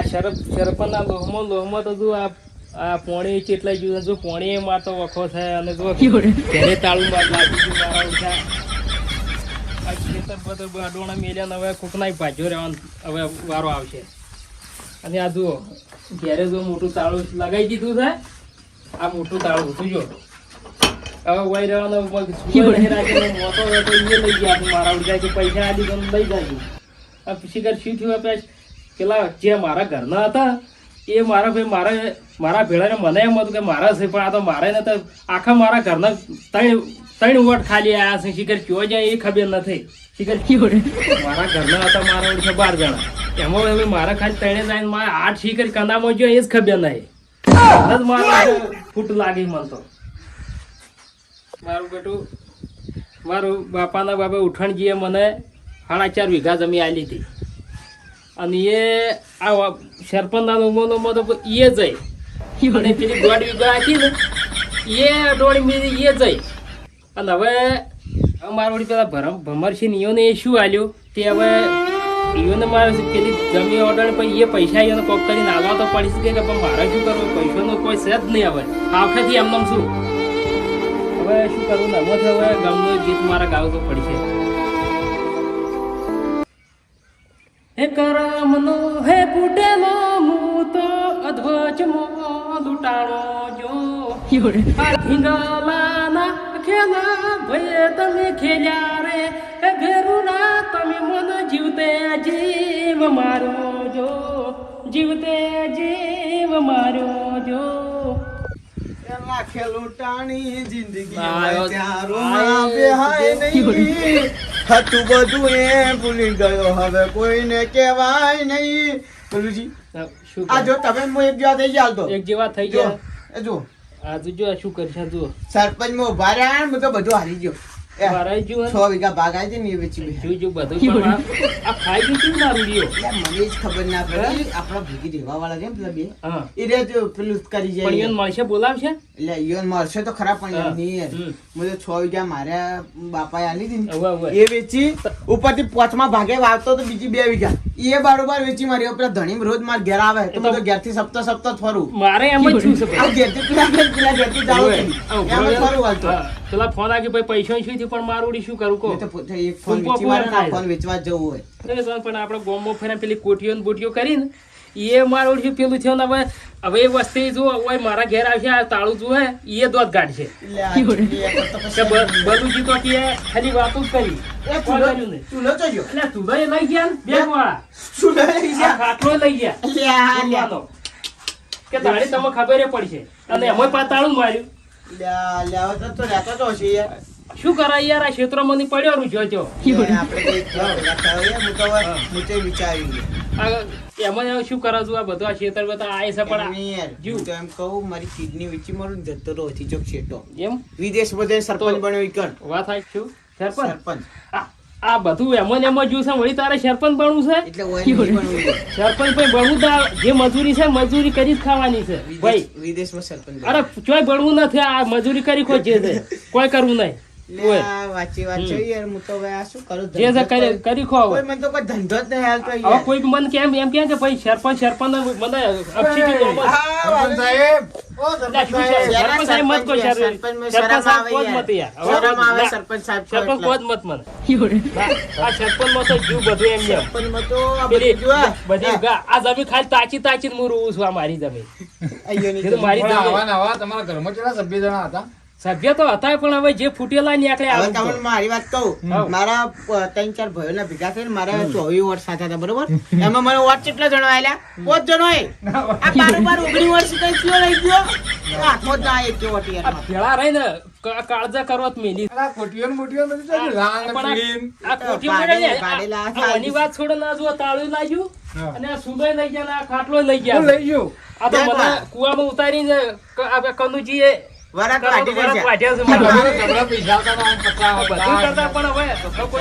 આ શરફ શરપના લોહમાં લોહમાં તો જો આ આ પોણી કેટલા જોયું જો પોણી માં તો વખો થાય અને જો ઘરે તાળું બાદ લાગી ગયું મારા ઉઠા. આ ખેતર બધર બાડોણા મેલ્યા હવે કોકનાય ભાજ્યો રહેવાનો હવે વારો આવશે. અને આ જુઓ ઘેરે જો મોટું તાળું લગાવી દીધું છે આ મોટું તાળું હતું જો. હવે વહી રહેવાનો મોટો એ લઈ ગયા મારા ઉઠા કે પૈસા આલી તો લઈ જાય. આ શિખર શું થયું આપણે પેલા જે મારા ઘરના હતા એ મારા ભાઈ મારા મારા ભેળાને મને એમ હતું કે મારા છે પણ આ તો મારે ને તો આખા મારા ઘરના ત્રણ ત્રણ વોટ ખાલી આયા છે શિખર કયો જાય એ ખબર નથી. શિખર મારા ઘરના હતા મારા ઓળખે બાર જણા. એમાં હવે મારા ખાલી ત્રણે જાય મારા આઠ શિખર કંદામાં જો એ જ ખબર નહીં. જ મારા ફૂટ લાગી મને તો. મારું બેટું મારું બાપાના બાપા ઉઠાણજીએ મને સાડા ચાર વીઘા જમી આલી હતી અને એ આ સરપંચના નોમો તો એ જઈ અને પેલી દોઢ વીઘા હતી એ દોઢ મીધી એ જઈ અને હવે મારા વળી પેલા ભરમ ભમરસિંહ ઈયોને એ શું આલ્યું? તે હવે ઈયોને મારે પેલી જમીન ઓર્ડર પછી એ પૈસા ઈયોને કોક કરીને આલવા તો પડી શકે કે પણ મારે શું કરવું? પૈસાનો કોઈ છે જ નહીં હવે. આખેથી એમનેમ શું? હવે શું કરવું? ને હવે હવે ગામનું ગીત મારા ગાવું તો પડશે હે કરમનો હે ફૂટેલો હું તો અધ્વચમાં લૂંટાણો જો આ થીંગલાના ખેલા ભયે તમે ખેલ્યા રે. હે ભેરુના તમે મન જીવતે જીવ મારો જો જીવતે જીવ મારો જો ખેલુટાણી લૂંટાણી જિંદગી રૂમાં બેહાય નહીં. હતું બધું એ ભૂલી ગયો. હવે કોઈને કહેવાય નહીં. પેલુંજી શું આ જો તમે હું એક જેવા થઈ ગયા તો. એક જેવા થઈ ગયા? એ જો આ તું જો શું કરશે જો સરપંચ મો ઊભા રહ્યા હું તો બધું હારી ગયો. છ વીઘા ભાગ આવી છે ને એ વેચી બે જો જો બધું આ- આ ખાઈ ગયું શું ના રૂડિયો મને જ ખબર ના પડી. આપણા ભેગી રહેવા વાળા છે પેલા બે. એ રે પેલું કરી જાય. એને મળશે બોલાવશે? એટલે ઈયોન મળશે તો ખરા પણ છ વીઘા મારા બાપાએ આલી હવે એ વેચી ઉપરથી પાંચમા ભાગે વાવતો તો બીજી બે વીઘા. એ બારોબાર વેચી મારી. પેલા ધણી રોજ માર ઘેર આવે. તો હું તો ઘેરથી સપ્તો સપ્તાહ જ ફરું. મારે એમ જ છું ઘેરથી પેલા ઘેર, થી જાઉં. એમ ફરું હાલતો. પેલા ફોન આવ્યો ભાઈ પૈસા શું થયું? પણ મારું શું કરું કો ફોન વેચવા જવું હોય. એટલે પણ આપણે ગોમો ફેરા પેલી કોટીઓ ને બોટીઓ કરીને એ મારું વળી પેલું થયું હવે હવે એ વસ્તી જો ઓય મારા ઘેર આવશે આ તાળું જુએ એ દોત કાઢશે બધું આ ચૂલી એક તો કે બ- ખાલી વાતો જ કરી. ચૂલો- લઈ ગયા બેગ વાળા. ખાટલો લઈ ગયા. કે તાળી તમે ખબર પડશે. અને એમાં પાતાળું માર્યું. શું કરાય યાર? આ ક્ષેત્રમાં પડ્યો રૂ જો એમાં શું કરા છું આ બધું આ ક્ષેત્ર બધા આ છે પણ જીવ. તો એમ કહું, મારી કિડની વેચી મારું જતો રહો થી. એમ? વિદેશ બધે સરપંચ બન્યો વાત થાય શું? સરપંચ? સરપંચ. આ- બધું એમાં જ એમાં જોયું છે વળી તારે સરપંચ બનવું છે. સરપંચ ભાઈ બનવું તો જે મજૂરી છે મજૂરી કરી જ ખાવાની છે. ભાઈ વિદેશ- વિદેશમાં સરપંચ અરે ચોય બનવું નથી આ મજૂરી કરી ખો જે છે. કોઈ કરવું નહીં. લે, ઓય. આ વાંચી વાત છે યાર હું તો હવે આ શું કરું? જે કરી જ કરી ખો કોઈ મન મને તો કોઈ ધંધો જ નહીં હાલતો હવે યાર. કોઈ મને કેમ એમ કે ભાઈ સરપંચ સરપંચ મને મારી જમીન. મારી તમારા ઘરમાં કેટલા સભ્ય જણા હતા? સભ્ય તો હતા પણ હવે જે ફૂટેલા નીકળે હવે આવું તમને તો. મારી વાત કહું. મારા ત્રણ ચાર ભાઈઓના ભેગા થઈને મારા ચોવીસ વર્ષ સાથે હતા બરોબર? એમાં મને વર્ષ કેટલા જણા આવેલા પાંચ જણો એ. આ બાર બાર ઓગણીસ વર્ષ કઈ કયો રહી ગયો? હાથમાં જ ના એક કેવો ટીયર યાર ભેળા કાળજા કરવા મેલી. આ કોટીઓ ને મોટીઓ ને બધું ચાલ્યું. લાલ ને પણ આ- પીળી. આ કોઠીઓ ભાડે- પડે ને, ભાડેલા આ- આ ઓની વાત છોડો ના જુઓ તાળું લાગ્યું અને આ સુંદોય લઈ ગયા ને આ ખાટલો લઈ ગયા. લઈ ગયો. આ તો મને કુવામાં ઉતારીને ક- કનુજીએ વરાત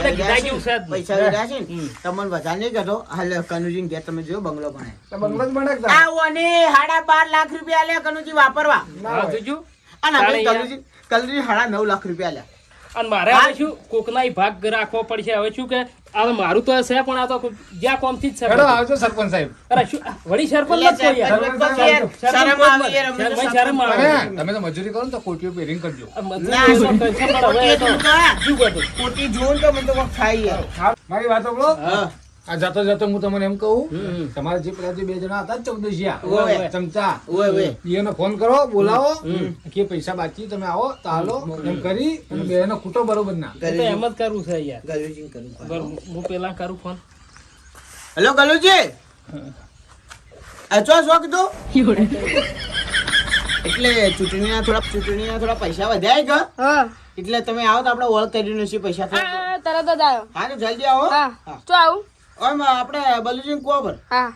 પૈસા નહીં. પૈસા લીધા છે. તમને વધારે નહીં કહેતો. હાલ કનુજી ઘેર તમે જોયો બંગલો બને તો બંગલો જ બને કે આ ઓને સાડા બાર લાખ રૂપિયા આલ્યા કનુજી વાપરવા. ના જોજો. અને. કનુજી કનુજી સાડા નવ લાખ રૂપિયા આલ્યા અને મારે હવે શું કોકના ભાગ રાખવો પડશે. હવે શું કે હવે મારું તો છે પણ આ તો જ્યાં કોમથી જ છે. આવજો સરપંચ સાહેબ. અરે શું વળી સરપંચ નથી યાર. તમે તો મજૂરી કરો ને તો કોટીઓ પેરિંગ કરજો. આ જોઉં તો. મને તો યાર મારી વાતો બોલો. હા. આ જતો જતો હું તમને એમ કહું તમારા જે પેલા જે બે જણા હતા ચૌદશિયા ચમચા. ઓય ઓય એને ફોન કરો બોલાવો. કે પૈસા બાકી તમે આવો તાલો એમ કરી અને બેનો ખૂટો બરોબર ના. એમ જ કરવું છે યાર. હું પેલા કરું ફોન. હેલો ગલુજી. અચો શું કીધું એટલે ચૂંટણીના થોડા ચૂંટણીના થોડા પૈસા વધ્યા કે એટલે તમે આવો તો આપણે ઓળખ કરીને પૈસા તરત જ આવ્યો હા તો જલ્દી આવો. હા. હા. આવું. ઓમ આપણે બલુજીન કો પર હા.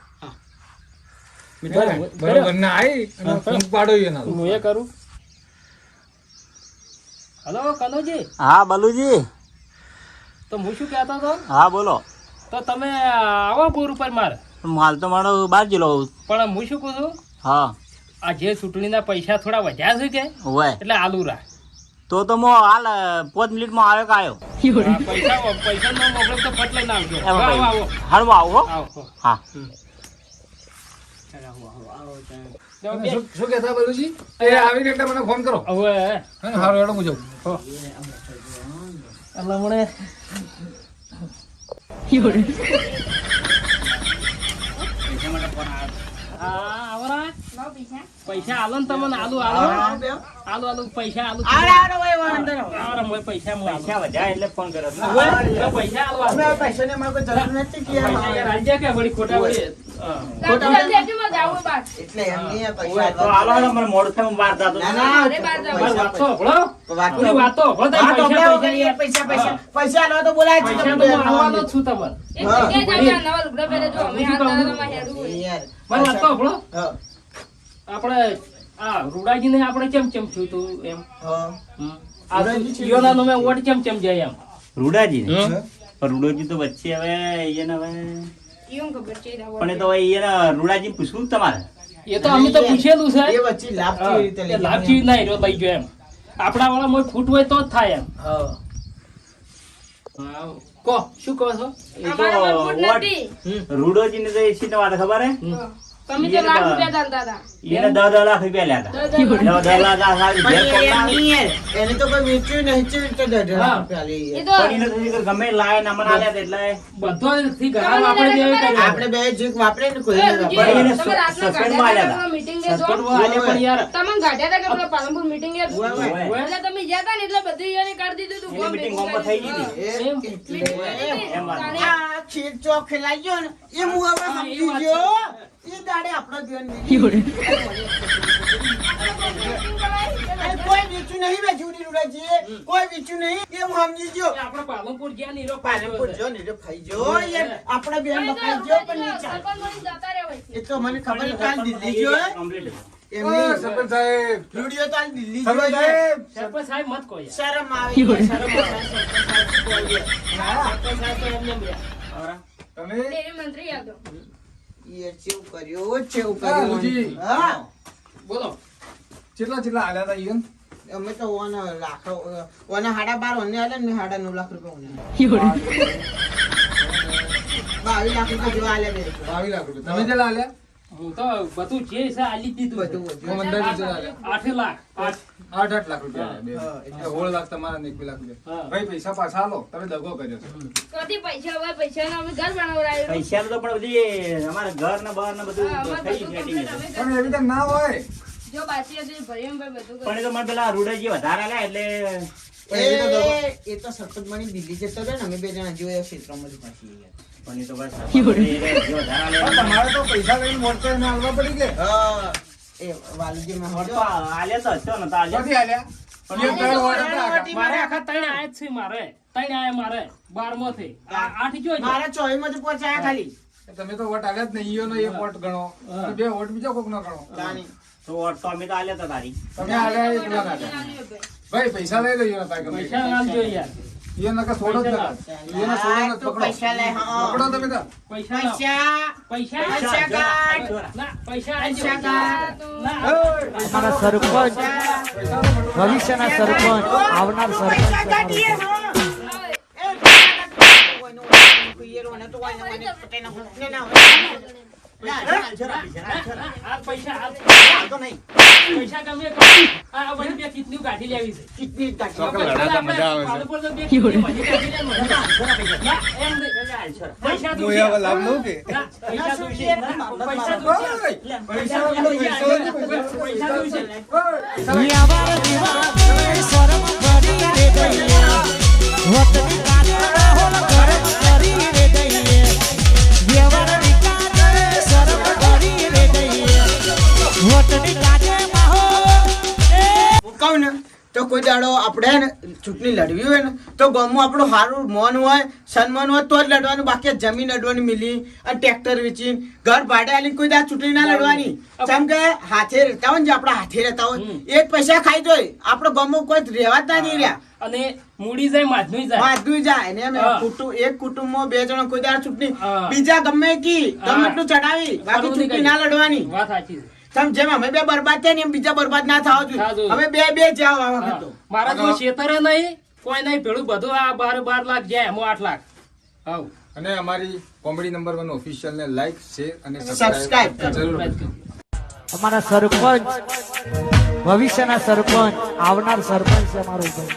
બરાબર. બરોબર. ના આઈ અને ફોન પાડો એના હું એ કરું. હલો કનોજી. હા બલુજી. તો હું શું કહેતો હતો? હા બોલો. તો તમે આવો પૂર ઉપર મારે. માલ તો મારો જ જિલ્લો પણ હું શું કહું છું? હા. આ જે ચૂંટણીના પૈસા થોડા વધ્યા છે કે? હોય. એટલે આલુ રાખ. તો તો મો હાલ પોત મિનિટ મિનિટમાં આવ્યો કે આવ્યો? પૈસા પૈસા મોકલો તો ફટ લઈને આવજો. આવો કહ્યું. આવો હાલ હું શું કહેતા બલુજી એ આવીને એટલે મને ફોન કરો. હવે હારું હેડો હું જાઉં. એટલે મને હા, આવરા. પૈસા આલો ને તમને આલુ આલો. આલુ આલુ પૈસા આલુ. વધ્યા એટલે ફોન. અમે જરૂર નથી કે કે વળી ખોટા વળી પૈસા આપણે આ માં રૂડાજીને આપણે કેમ કેમ થયું તું એમ? હા. આ યોના નો? જીઓના વોટ કેમ કેમ જાય એમ? રૂડાજી ને? રૂડોજી તો વચ્ચે હવે એને હવે એવું ખબર છે, એ પણ એ તો હવે એને રૂડાજી પૂછવું તમારે? એ તો અમે તો પૂછેલું છે. એ વચ્ચે લાભ હા, કેવી રીતે એ લઈ લાભ જેવી ના હીરો લઈ ગયો એમ. આપણા વાળા મોય ફૂટ હોય તો જ થાય એમ. કહો શું કહો છો? માં. રૂડોજી ને તો એ શીને વાત ખબર હે. તમે તો લાખ રૂપિયા ચાલતા હતા. એને દસ દસ લાખ રૂપિયા દસ દસ લાખ. તો કોઈ વેચ્યું નહીં તો ગમે લાય ના મને એટલે. બધો આપણે બે જીક વાપરે ને કોઈ એ નહીં રૂજી, વાપરે. એને સસ્પેન્ડમાં આલ્યા કે meeting એ જો? સસ્પેન્ડમાં આલ્યા પણ યાર. તમને ગાંઠ્યા હતા કે પેલા પાલનપુર મીટિંગ. એટલે તમે ગયા હતા ને એટલે બધું કરી દીધું થઈ ગઈ હતી. એમ? ખીર ચોક ખેલાઈ ગયો ને એ હું હવે સમજી ગયો. એ દાડે આપણો જીવન કોઈ વેચ્યું નહીં વેચ્યું ની રૂડાજી. કોઈ વેચ્યું નહીં. એ હું સમજી ગયો. એ પાલનપુર જ્યાં નીરો પાલનપુર જો ને ખાઈ જો યાર આપણા બેન ખાઈ જો પણ છે. એ તો મને ખબર કાલ દિલ્હી ગયો નહીં. સરપંચ સાહેબ. વીડિયો તો દિલ્હી સરપંચ સાહેબ. સરપંચ સાહેબ મત કોઈ. શરમ આવે. શરમ આવે સરપંચ સાહેબ તો એમને. તમે? ડેરી મંત્રી હતો. એ ચેવું કર્યું ચેવું કર્યું. હા. બોલો. કેટલા કેટલા આલ્યા હતા ઈયન અમે તો ઓને લાખ ઓને હાડા બાર ઓને આલે ને હાડા નવ લાખ રૂપિયા ઓને બાવીસ લાખ રૂપિયા જેવા આલ્યા બાવીસ લાખ રૂપિયા. તમે જેલા આલ્યા? હું તો બધું જે છે આલી દીધું બધું આલ્યા આઠ લાખ. આઠ આઠ. આઠ લાખ રૂપિયા એટલે એટલે લાખ તમારા ને એક લાખ રૂપિયા. ભાઈ પૈસા પાછા આલો. તમે દગો કર્યો છે. કદી પૈસા હોય પૈસાનો અમે ઘર બનાવડાવ્યું. પૈસા તો પણ બધી અમારે ઘર ને બહાર ને બધું થઈ ગયું પણ એવી રીતે ના હોય. જો બાકી હતું એ ભાઈ બધું પણ એ તો મને પેલા રૂડાજી વધારે આલ્યા એટલે એ એ તો સરપંચ બની દિલ્હી જતો રહ્યો ને અમે બે જણા જોયા ક્ષેત્રમાં જ પાછી પણ એ તો બસ એ જે વધારે પણ આલ્યા તમારે તો પૈસા લઈને મોટો એને આલવા પડી કે? એ વાલજી માં પણ તો તો હતો ને તો આલ્યા? ક્યાંથી આલ્યા ઈયન ત્રણ વાર હતા. આખા. મારે આખા ત્રણ આયા જ છે મારે. ત્રણ આયા મારે. બારમો થી આઠ જો મારા ચોઈ માં જ પહોંચાયા ખાલી. તમે તો વોટ આલ્યા જ નહીં. વોટ ગણો. બે વોટ બીજો કોક નો ગણો. તો તો અમે તો આલ્યા હતા તારી. તમે આલ્યા એક લાખ ભાઈ પૈસા લઈ લો ઈયોના ગમે પૈસા આલજો યાર. ઈયોને નકર છોડો જ નકર. ઈયોને છોડો આ જ તો પકડો. પૈસા લે હા પકડો તમે તો. પૈસા લાવો. પૈસા. પૈસા પૈસા કાઢ. ના ભવિષ્યના સરપંચ. આવનાર સરપંચ પૈસા આપણે ચૂંટણી લડવી હોય ને તો ગામમાં આપણું સારું મોન હોય સન્માન હોય તો જ લડવાનું. બાકી જમીન લડવાની મિલી અને ટ્રેક્ટર વેચી ઘર ભાડે આલી કોઈ દાડ ચૂંટણી ના લડવાની. કેમ કે હાથે રહેતા હોય ને જે આપણા હાથે રહેતા હોય. એ જ પૈસા ખાઈ જોઈ આપણો ગામમાં કોઈ રહેવા જ ના નહીં રહ્યા. અને મૂડી જાય માધનું જાય. વાંધું જાય. ને અમે કુટુંબ એક કુટુંબમાં બે જણા કોઈ દાડ ચૂંટણી. બીજા ગમે કી ગમે. એટલું ચડાવી. બાકી ચૂંટણી ના લડવાની. વાત સાચી છે. સમ જેમ અમે બે બરબાદ થયા ને એમ બીજા બરબાદ ના થવા જોઈએ. અમે બે બે જાવ આ વખત તો મારા તો ખેતરે નહીં કોઈ નહીં ભેળું બધું આ બાર બાર લાખ જાય એમાં આઠ લાખ. હવ અને અમારી કોમેડી નંબર વન ઓફિશિયલ ને લાઈક શેર અને સબસ્ક્રાઇબ જરૂર અમારા સરપંચ ભવિષ્યના સરપંચ આવનાર સરપંચ છે અમારું.